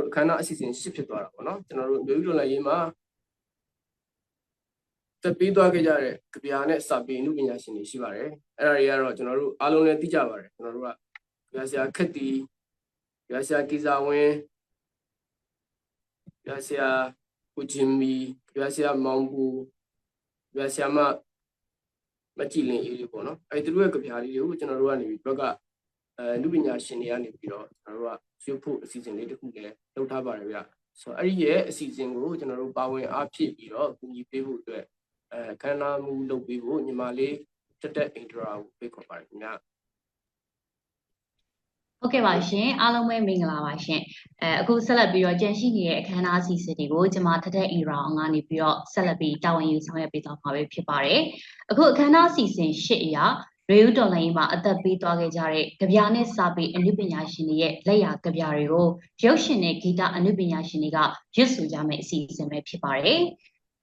တို့အခမ်းအနားအစီအစဉ်ရှစ်ဖြစ်သွားတာပေါ့နော်ကျွန်တော်တို့မျိုးဥတော်လည်းရေးမှာတက်ပြီးသွားခဲ့ကြတဲ့ကြပြာနဲ့စာပေအမှုပညာရှင်တွေရှိပါတယ်အဲ့ဒါတွေကတော့ကျွန်တော်တို့အားလုံးလည်းသိကြပါတယ်ကျွန်တော်တို့ကကြပြာဆရာခက်တီကြပြာဆရာကိစာဝင်းကြပြာဆရာကိုဂျင်မီကြပြာဆရာမောင်ဘူကြပြာဆရာမမကြည်လင်အေးလေးပေါ့နော်အဲ့ဒီတို့ရဲ့ကြပြာလေးတွေကိုကျွန်တော်တို့ကနေပြီးဘက်က အဲလူပညာရှင်တွေကနေပြီးတော့ကျွန်တော်တို့ကရွှေဖို့အစီအစဉ်လေးတစ်ခုလည်းလုပ်ထားပါတယ်ဗျဆိုတော့အဲ့ဒီရဲ့အစီအစဉ်ကိုကျွန်တော်တို့ပါဝင်အားဖြည့်ပြီးတော့ကူညီပေးဖို့အတွက်အဲခန္ဓာမူလုပ်ပေးဖို့ညီမလေးတက်တက်အင်ဒရာကိုဖိတ်ခေါ်ပါတယ်ခင်ဗျာဟုတ်ကဲ့ပါရှင်အားလုံးပဲမင်္ဂလာပါရှင်အဲအခုဆက်လက်ပြီးတော့ကြန့်ရှိနေတဲ့အခမ်းအနားအစီအစဉ်တွေကိုကျွန်မထထအီရာအောင်ကနေပြီးတော့ဆက်လက်ပြီးတာဝန်ယူဆောင်ရွက်ပေးသွားမှာပဲဖြစ်ပါတယ်အခုအခမ်းအနားအစီအစဉ်ရှစ်အရာ ရေယူတော်လိုင်းမှာအသက်ပေးသွားခဲ့ကြတဲ့ကြပြာနဲ့စာပေအနုပညာရှင်တွေရဲ့လက်ရာကြပြာတွေကိုရုပ်ရှင်နဲ့ဂီတအနုပညာရှင်တွေကရွတ်ဆိုကြမယ့်အစီအစဉ်ပဲဖြစ်ပါတယ်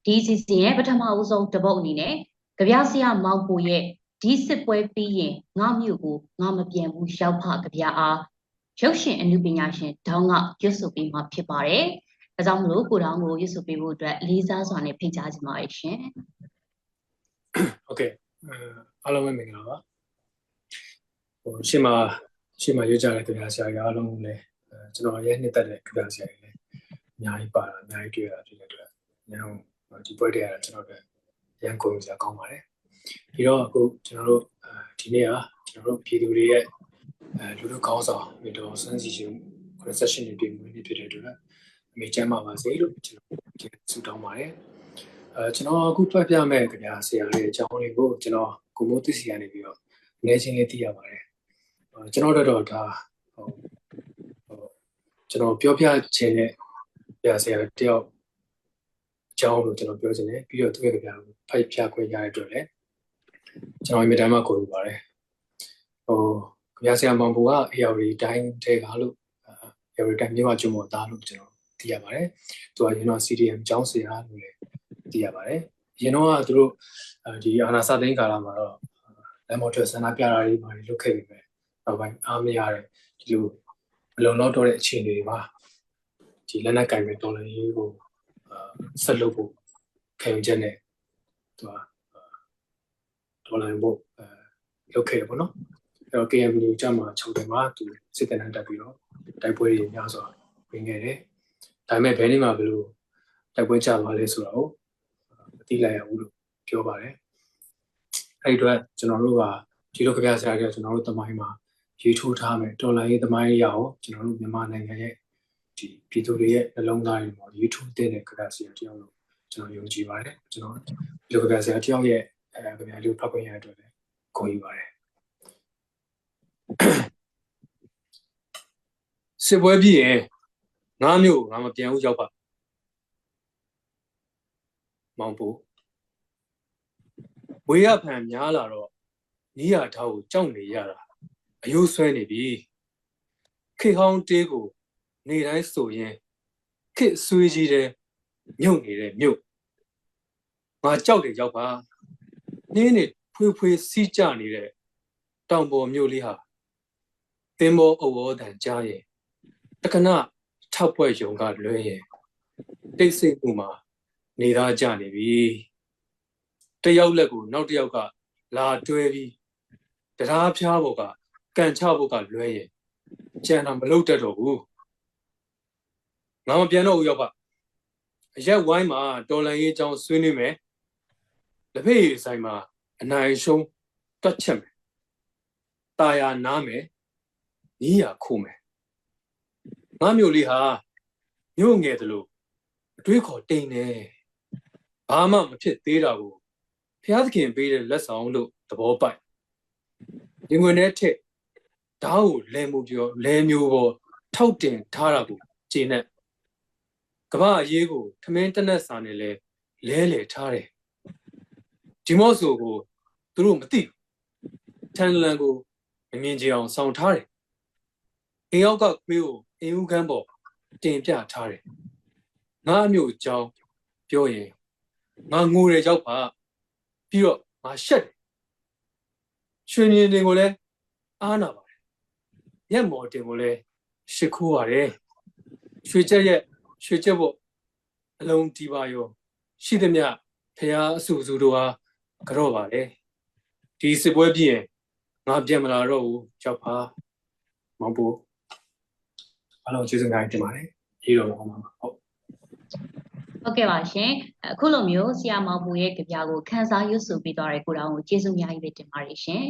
ဒီအစီအစဉ်ရဲ့ပထမအဦးဆုံးတစ်ပုတ်အနေနဲ့ကြပြာဆရာမောင်ပူရဲ့ဒီစစ်ပွဲပြီးရင်ငါမြို့ကိုငါမပြန်ဘူးရောက်ဖကြပြအားရုပ်ရှင်အနုပညာရှင်ဒေါင်းကရွတ်ဆိုပေးမှာဖြစ်ပါတယ်။ဒါကြောင့်မလို့ကိုဒေါင်းကိုရွတ်ဆိုပေးဖို့အတွက်လေးစားစွာနဲ့ဖိတ်ကြားချင်ပါတယ်ရှင်ဟုတ်ကဲ့ အဲအားလုံးပဲမင်္ဂလာပါဟိုရှေ့မှာရှေ့မှာရွေးကြတဲ့ခင်ဗျာဆရာကြီးအားလုံးလည်းအဲကျွန်တော်ရဲ့နှစ်သက်တဲ့ခင်ဗျာဆရာကြီးလည်းအများကြီးပါတာအများကြီးတွေ့ရတာဖြစ်တဲ့အတွက်ညောင်ဒီပွဲတည်းရတာကျွန်တော်တို့ရန်ကုန်စရာကောင်းပါတယ်ပြီးတော့အခုကျွန်တော်တို့အဲဒီနေ့ကကျွန်တော်တို့ပြည်သူတွေရဲ့အဲလူလူကောင်းဆောင်မြေတော်စန်းစီရှင် concession တွေပြင်နေဖြစ်တဲ့အတွက်အမေချမ်းပါပါစေလို့ကျွန်တော်ဆုတောင်းပါတယ် အဲကျွန်တော်အခုတွက်ပြမဲ့ခင်ဗျာဆရာလေးအကြောင်းလေးကိုကျွန်တော်ကိုမိုးသစ်စီကနေပြီးတော့အနေချင်းလေးသိရပါတယ်အဲကျွန်တော်တို့တော့ဒါဟိုဟိုကျွန်တော်ပြောပြခြင်းနဲ့ဆရာဆရာတယောက်အကြောင်းလို့ကျွန်တော်ပြောချင်တယ်ပြီးတော့သူ့ရဲ့ကြပြဖိုက်ပြခွင့်ရတဲ့အတွက်လည်းကျွန်တော်အမြဲတမ်းမှကိုယ်ယူပါတယ်ဟိုကြပြဆရာမောင်ဘူက AR တိုင်းထဲကလို့ AR တိုင်းမြို့ကကျုံမော်သားလို့ကျွန်တော်သိရပါတယ်သူကရင်တော့ CDM ကျောင်းဆရာလို့လည်း သိရပါတယ်ရင်တော့ကသူတို့ဒီအာနာစသိန်းကာလမှာတော့လမ်းမော်ထွက်ဆန္ဒပြတာတွေဘာတွေလုပ်ခဲ့ပြီပဲနောက်ပိုင်းအားမရတဲ့ဒီလိုမလုံလောက်တော့တဲ့အခြေအနေတွေမှာဒီလက်နက်ကင်မဲ့တော်လှန်ရေးကိုဆက်လုပ်ဖို့ခံယူချက်နဲ့သူကဒေါ်လာဖို့အဲလုပ်ခဲ့ရပေါ့နော်အဲ့တော့ KMU ကြမှာ6တယ်မှာသူစစ်တပ်နဲ့တက်ပြီးတော့တိုက်ပွဲတွေများစွာဝင်ခဲ့တယ်ဒါပေမဲ့ဘယ်နေ့မှဘယ်လိုတိုက်ပွဲကြပါလဲဆိုတော့မ သိလိုက်ရဘူးလို့ပြောပါတယ်အဲ့ဒီတော့ကျွန်တော်တို့ကဒီလိုကြပြဆရာတွေကကျွန်တော်တို့တမိုင်းမှာရေးထိုးထားမယ်ဒေါ်လာရေးတမိုင်းရအောင်ကျွန်တော်တို့မြန်မာနိုင်ငံရဲ့ဒီပြည်သူတွေရဲ့နှလုံးသားတွေမှာရေးထိုးတဲ့ကြပြဆရာတယောက်လို့ကျွန်တော်ယုံကြည်ပါတယ်ကျွန်တော်ဒီလိုကြပြဆရာတယောက်ရဲ့အဲကြပြလေးဖတ်ခွင့်ရတဲ့အတွက်လည်းဂုဏ်ယူပါတယ်စစ်ပွဲပြီးရင်ငါးမျိုးငါမပြန်ဘူးရောက်ပါ မောင်ပူဝေရဖန်များလာတော့နီးရထားကိုကြောက်နေရတာအယိုးဆွဲနေပြီခေဟောင်းတေးကို နေတိုင်းဆိုရင်ခေဆွေးကြီးတဲ့မြုပ်နေတဲ့မြုပ်ငါကြောက်တယ်ရောက်ပါနင်းနေဖွေးဖွေးစီးကြနေတဲ့တောင်ပေါ်မြို့လေးဟာသင်္ဘောအဝေါ်တန်ကြားရင်တခဏထောက်ပွဲယုံကလွဲရင်တိတ်ဆိတ်မှုမှာ နေသားကြနေပြီတယောက်လက်ကိုနောက်တယောက်ကလာတွဲပြီးတရားဖျားဖို့ကကန်ချဖို့ကလွဲရင်ကြံတာမလုပ်တတ်တော့ဘူးငါမပြန်တော့ဘူးရောက်ပါအရက်ဝိုင်းမှာတော်လန်ရေးအကြောင်းဆွေးနွေးမယ်လက်ဖေးဆိုင်မှာအနိုင်ရှုံးတွတ်ချက်မယ်ตาယာနားမယ်နီးရခိုးမယ်ငါမျိုးလေးဟာမြို့ငယ်တယ်လို့အတွေးခေါ်တိန်နေ ဘာမှမဖြစ်သေးတာကိုဖျားသခင်ပေးတဲ့လက်ဆောင်လို့သဘောပိုက်ရင်ဝင်တဲ့ထက်ဓာတ်ကိုလဲမှုပြောလဲမျိုးပေါ်ထောက်တင်ထားတာကိုခြေနဲ့ကမ္ဘာအရေးကိုထမင်းတနက်စာနဲ့လဲလဲလေထားတယ်ဒီမော့ဆိုကိုသူတို့မသိဘူးထန်လန်ကိုမမြင်ကြအောင်ဆောင်ထားတယ်အိမ်ရောက်ကခွေးကိုအင်းဦးခန်းပေါ်တင်ပြထားတယ်ငါအမျိုးအကြောင်းပြောရင် ငါငိုတယ်ရောက်ပါပြီးတော့ငါရှက်တယ်ရွှေမြင်တွေကိုလည်းအားနာပါတယ်ရက်မော်တင်ကိုလည်းရှ िख ိုးပါတယ်ရွှေချက်ရဲ့ရွှေချက်ဖို့အလုံးဒီပါရောရှိသမျှဖရာအဆူဆူတို့ဟာကြော့ပါလေဒီစစ်ပွဲပြည့်ရင်ငါပြန်မလာတော့ဘူးကြောက်ပါမောင်ပူအားလုံးကျေးဇူးများတင်ပါတယ်အေးတော့ပါမှာဟုတ် ဟုတ်ကဲ့ပါရှင်အခုလိုမျိုးဆီယာမောင်ပူရဲ့ကြပြကိုခန်းစားရွတ်ဆိုပေးသွားတဲ့ကိုတောင်ကိုကျေးဇူးအများကြီးပဲတင်ပါတယ်ရှင်